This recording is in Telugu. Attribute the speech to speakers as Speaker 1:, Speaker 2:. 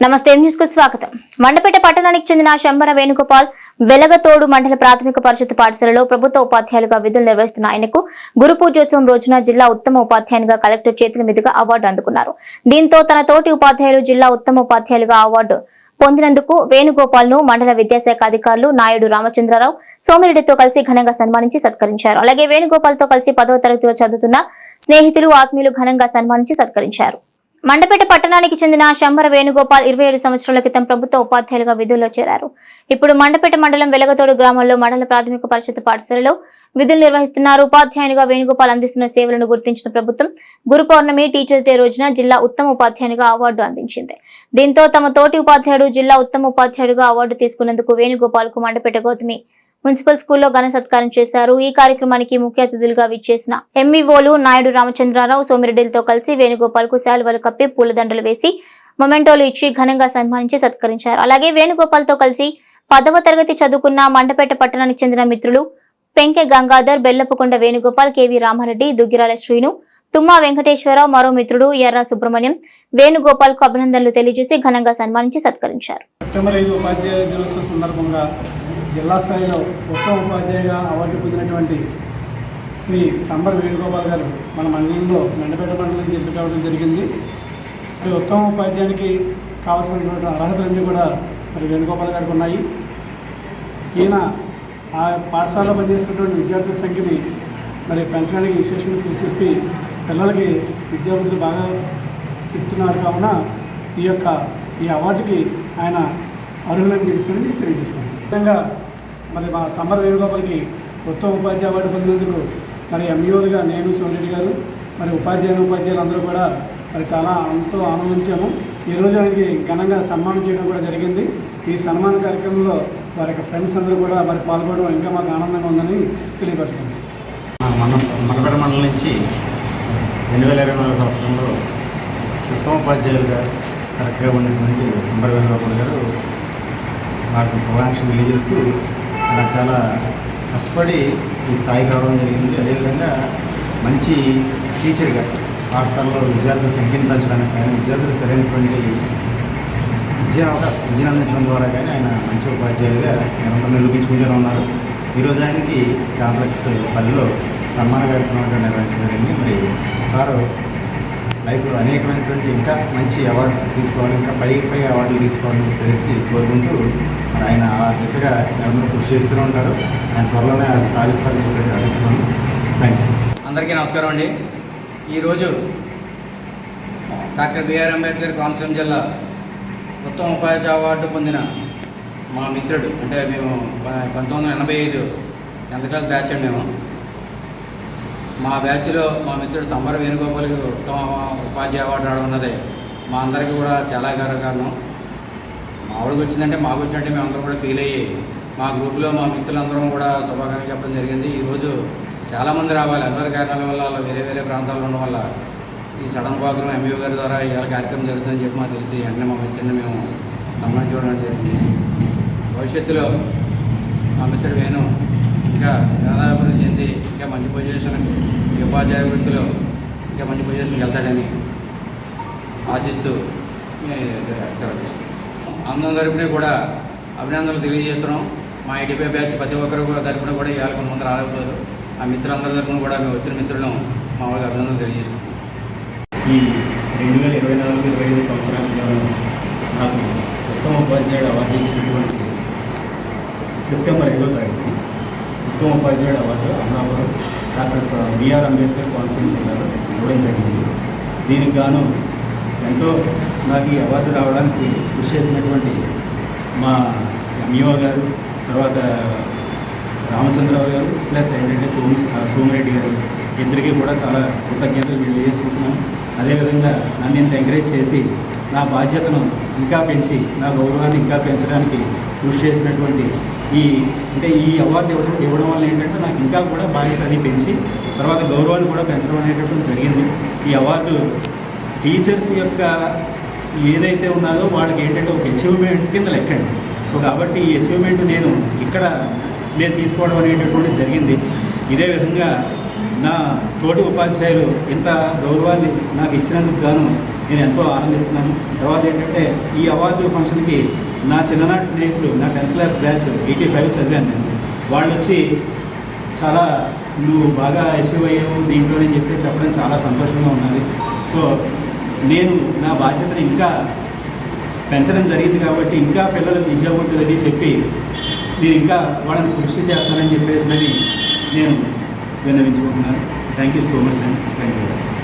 Speaker 1: నమస్తే న్యూస్కు స్వాగతం. మండపేట పట్టణానికి చెందిన శంబర వేణుగోపాల్ వెలగతోడు మండల ప్రాథమిక పరిషత్ పాఠశాలలో ప్రభుత్వ ఉపాధ్యాయులుగా విధులు నిర్వహిస్తున్న ఆయనకు గురు పూజోత్సవం రోజున జిల్లా ఉత్తమ ఉపాధ్యాయునిగా కలెక్టర్ చేతుల మీదుగా అవార్డు అందుకున్నారు. దీంతో తన తోటి ఉపాధ్యాయులు జిల్లా ఉత్తమ ఉపాధ్యాయులుగా అవార్డు పొందినందుకు వేణుగోపాల్ను మండల విద్యాశాఖ అధికారులు నాయుడు రామచంద్రరావు సోమిరెడ్డితో కలిసి ఘనంగా సన్మానించి సత్కరించారు. అలాగే వేణుగోపాల్తో కలిసి పదవ తరగతిలో చదువుతున్న స్నేహితులు ఆత్మీయులు ఘనంగా సన్మానించి సత్కరించారు. మండపేట పట్టణానికి చెందిన శంబర వేణుగోపాల్ ఇరవై ఏడు సంవత్సరాల క్రితం ప్రభుత్వ ఉపాధ్యాయులుగా విధుల్లో చేరారు. ఇప్పుడు మండపేట మండలం వెలగతోడు గ్రామంలో మండల ప్రాథమిక పరిషత్ పాఠశాలలో విధులు నిర్వహిస్తున్నారు. ఉపాధ్యాయునిగా వేణుగోపాల్ అందిస్తున్న సేవలను గుర్తించిన ప్రభుత్వం గురు పౌర్ణమి టీచర్స్ డే రోజున జిల్లా ఉత్తమ ఉపాధ్యాయునిగా అవార్డు అందించింది. దీంతో తమ తోటి ఉపాధ్యాయుడు జిల్లా ఉత్తమ ఉపాధ్యాయుడిగా అవార్డు తీసుకున్నందుకు వేణుగోపాల్కు మండపేట గౌతమి మున్సిపల్ స్కూల్లో ఘన సత్కారం చేశారు. ఈ కార్యక్రమానికి ముఖ్య అతిథులుగా విచ్చేసిన ఎంఈఓలు నాయుడు రామచంద్రారావు సోమిరెడ్డిలతో కలిసి వేణుగోపాల్కు శాలువలు కప్పి పూలదండలు వేసి మొమెంటోలు ఇచ్చి ఘనంగా సన్మానించి సత్కరించారు. అలాగే వేణుగోపాల్తో కలిసి పదవ తరగతి చదువుకున్న మండపేట పట్టణానికి చెందిన మిత్రులు పెంకె గంగాధర్ బెల్లపుకొండ వేణుగోపాల్ కేవీ రామారెడ్డి దుగ్గిరాల శ్రీను తుమ్మా వెంకటేశ్వరరావు మరో మిత్రుడు ఎర్ర సుబ్రహ్మణ్యం వేణుగోపాల్కు అభినందనలు తెలియజేసి ఘనంగా సన్మానించి సత్కరించారు.
Speaker 2: జిల్లా స్థాయిలో ఉత్తమ ఉపాధ్యాయుగా అవార్డు పొందినటువంటి శ్రీ సంబర్ వేణుగోపాల్ గారు మన మండలంలో మెండపేట మండలం నుంచి ఎంపిక కావడం జరిగింది. మరి ఉత్తమ ఉపాధ్యాయునికి కావాల్సినటువంటి అర్హతలన్నీ కూడా మరి వేణుగోపాల్ గారికి ఉన్నాయి. ఈయన ఆ పాఠశాలలో పనిచేస్తున్నటువంటి విద్యార్థుల సంఖ్యని మరి పెంచడానికి విశేషంగా చెప్పి పిల్లలకి విద్యాబుద్ధులు బాగా చెప్తున్నారు కావున ఈ యొక్క ఈ అవార్డుకి ఆయన అర్హులని తెలుస్తుందని తెలియజేస్తున్నాను విధంగా మరి మా సమ్మర్ వేణుగోపాల్కి ఉత్తమ ఉపాధ్యాయ అవార్డు పొందినందుకు మరి ఎంఈఓలుగా నేను సోమరెడ్డి గారు మరి ఉపాధ్యాయులు ఉపాధ్యాయులు అందరూ కూడా మరి చాలా ఎంతో ఆనందించాము. ఈరోజు ఆయనకి ఘనంగా సన్మానం చేయడం కూడా జరిగింది. ఈ సన్మాన కార్యక్రమంలో వారి యొక్క ఫ్రెండ్స్ అందరూ కూడా మరి పాల్గొనడం ఇంకా మాకు ఆనందంగా ఉందని తెలియపరుచుకున్నాం
Speaker 3: మన మనపేట మండలం నుంచి రెండు వేల ఇరవై నాలుగు సంవత్సరంలో ఉత్తమ ఉపాధ్యాయులుగా కరెక్ట్గా ఉన్నటువంటి సుందర గారు వాటిని శుభాకాంక్షలు తెలియజేస్తూ చాలా కష్టపడి ఈ స్థాయికి రావడం జరిగింది. అదేవిధంగా మంచి టీచర్గా పాఠశాలలో విద్యార్థుల సంఖ్యను పెంచడానికి కానీ విద్యార్థులు సరైనటువంటి విద్యా అవకాశం విద్యను అందించడం ద్వారా కానీ ఆయన మంచి ఉపాధ్యాయులుగా నిరంతరం నిరూపించుకుంటూనే ఉన్నారు. ఈరోజు ఆయనకి కాంప్లెక్స్ పల్లెలో సన్మాన కార్యక్రమం నిర్వహించడం జరిగింది. మరి సారు లైఫ్లో అనేకమైనటువంటి ఇంకా మంచి అవార్డ్స్ తీసుకోవాలి ఇంకా పై పై అవార్డులు తీసుకోవాలని చెప్పేసి కోరుకుంటూ మరి ఆయన ఆ దిశగా ఎవరు కృషి చేస్తూనే ఉంటారు. ఆయన త్వరలోనే అది సాధిస్తారని చెప్పి ఆశిస్తున్నాను. థ్యాంక్ యూ
Speaker 4: అందరికీ నమస్కారం అండి. ఈరోజు డాక్టర్ బిఆర్ అంబేద్కర్ కోనసీమ జిల్లా ఉత్తమ ఉపాధ్యాయ అవార్డు పొందిన మా మిత్రుడు అంటే మేము ప- పంతొమ్మిది వందల ఎనభై ఐదు ఎంత క్లాస్ బ్యాచ్ అండి మేము? మా బ్యాచ్లో మా మిత్రుడు సంబర వేణుగోపాల్కి ఉత్తమ ఉపాధ్యాయ అవార్డు రావడం ఉన్నది. మా అందరికీ కూడా చాలా గర్వకారణం మావిడికి వచ్చిందంటే మాకు వచ్చినట్టే మేము అందరం కూడా ఫీల్ అయ్యి మా గ్రూప్లో మా మిత్రులందరం కూడా శుభాకాంక్షలు చెప్పడం జరిగింది. ఈరోజు చాలామంది రావాలి. అందరి కారణాల వల్ల వాళ్ళు వేరే వేరే ప్రాంతాల్లో ఉండడం వల్ల ఈ సడన్ ప్రోగ్రామ్ ఎంఈఓ గారి ద్వారా ఇలా కార్యక్రమం జరుగుతుందని చెప్పి మాకు తెలిసి వెంటనే మా మిత్రుడిని మేము సన్మానించడం జరిగింది. భవిష్యత్తులో మా మిత్రుడు వేణు ఇంకా జ్ఞానాభివృద్ధి ఇంకా మంచి పొజిషన్ ఉపాధ్యాయ వృత్తిలో ఇంకా మంచి పొజిషన్కి వెళ్తాడని ఆశిస్తూ అందరం తరపున కూడా అభినందనలు తెలియజేస్తున్నాం. మా ఐటీపీ బ్యాచ్ ప్రతి ఒక్కరు తరపున కూడా ఇవాళ కొంతమంది రాలేకపోయారు ఆ మిత్రులందరి తరపున కూడా మేము వచ్చిన మిత్రులను మా వాళ్ళకి అభినందనలు తెలియజేస్తున్నాం
Speaker 5: ఈ రెండు వేల ఇరవై నాలుగు ఇరవై ఐదు సంవత్సరాలలో నాకు ఉత్తమ ఉపాధ్యాయుడు అవార్డు ఇచ్చినటువంటి సెప్టెంబర్ ఐదో తారీఖు ఉత్తమ ఉపాధ్యాయుడు award Amalapuram doctor BR Ambedkar Konaseema జిల్లాలో ఇవ్వడం జరిగింది. దీనికి గాను ఎంతో నాకు ఈ అవార్డు రావడానికి కృషి చేసినటువంటి మా ఎంఈఓ గారు తర్వాత రామచంద్రరావు గారు ప్లస్ ఏంటంటే సోమ సోమిరెడ్డి గారు ఇద్దరికీ కూడా చాలా కృతజ్ఞతలు తెలియజేసుకుంటున్నాను. అదేవిధంగా నన్ను ఇంత ఎంకరేజ్ చేసి నా బాధ్యతను ఇంకా పెంచి నా గౌరవాన్ని ఇంకా పెంచడానికి కృషి చేసినటువంటి ఈ అంటే ఈ అవార్డు ఇవ్వడం ఇవ్వడం వల్ల ఏంటంటే నాకు ఇంకా కూడా బాధ్యత అది పెంచి తర్వాత గౌరవాన్ని కూడా పెంచడం అనేటటువంటి జరిగింది. ఈ అవార్డు టీచర్స్ యొక్క ఏదైతే ఉన్నదో వాళ్ళకి ఏంటంటే ఒక అచీవ్మెంట్ కింద లెక్కండి. సో కాబట్టి ఈ అచీవ్మెంట్ నేను ఇక్కడ నేను తీసుకోవడం అనేటటువంటి జరిగింది. ఇదే విధంగా నా తోటి ఉపాధ్యాయులు ఇంత గౌరవాన్ని నాకు ఇచ్చినందుకు గాను నేను ఎంతో ఆనందిస్తున్నాను. తర్వాత ఏంటంటే ఈ అవార్డు ఫంక్షన్కి నా చిన్ననాటి స్నేహితులు నా tenth class batch eighty five చదివాను నేను. వాళ్ళు వచ్చి చాలా నువ్వు బాగా అచీవ్ అయ్యావు దీంట్లో నేను చెప్పి చెప్పడం చాలా సంతోషంగా ఉన్నది. సో నేను నా బాధ్యతను ఇంకా పెంచడం జరిగింది కాబట్టి ఇంకా పిల్లలకు విద్యావంతులని చెప్పి నేను ఇంకా వాళ్ళని కృషి చేస్తానని చెప్పేసి నేను విన్నవించుకుంటున్నాను. థ్యాంక్ యూ సో మచ్ అండి థ్యాంక్ యూ